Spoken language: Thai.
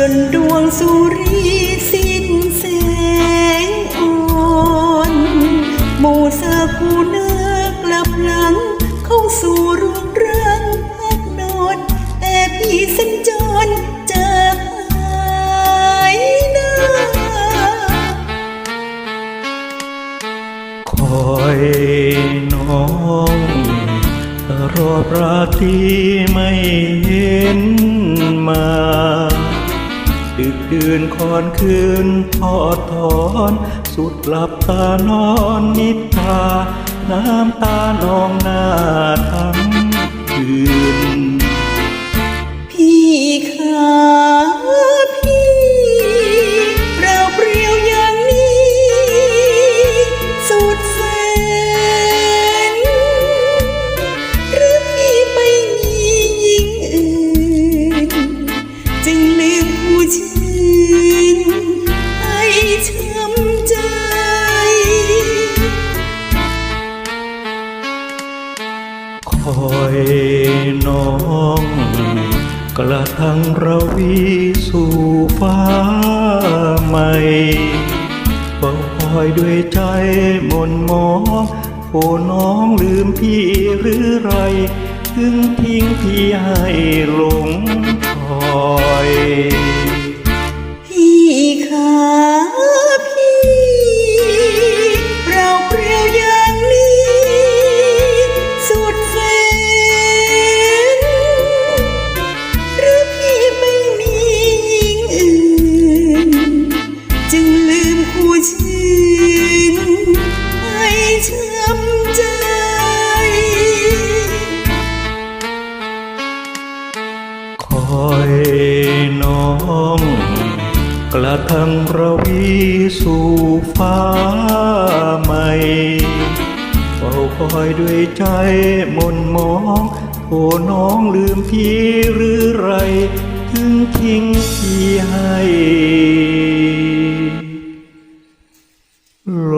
จนดวงสุรีสิ้นแสงอ่อนหมู่สาคูนากลับหลัง เข้าสู่รวงรังพักนอนแต่พี่สัญจรจะหายนาคอยน้องรอพระที่ไม่เห็นมา ดึกดื่นคอนคืนทอดถอน สุดหลับตานอนนิทราน้ำตานองหน้าทั้งคืน อยน้องกระทั่งราวีสู่ฟ้าใหม่เฝ้าคอยด้วยใจมนมองโอ้น้องลืมพี่หรือไร ถึงทิ้งพี่ให้หลงคอย อยน้อง กระทั่งราวีสู่ฟ้าใหม่เฝ้าคอยด้วยใจมนมองโอ้น้องลืมพี่หรือไร ถึงทิ้งพี่ให้หล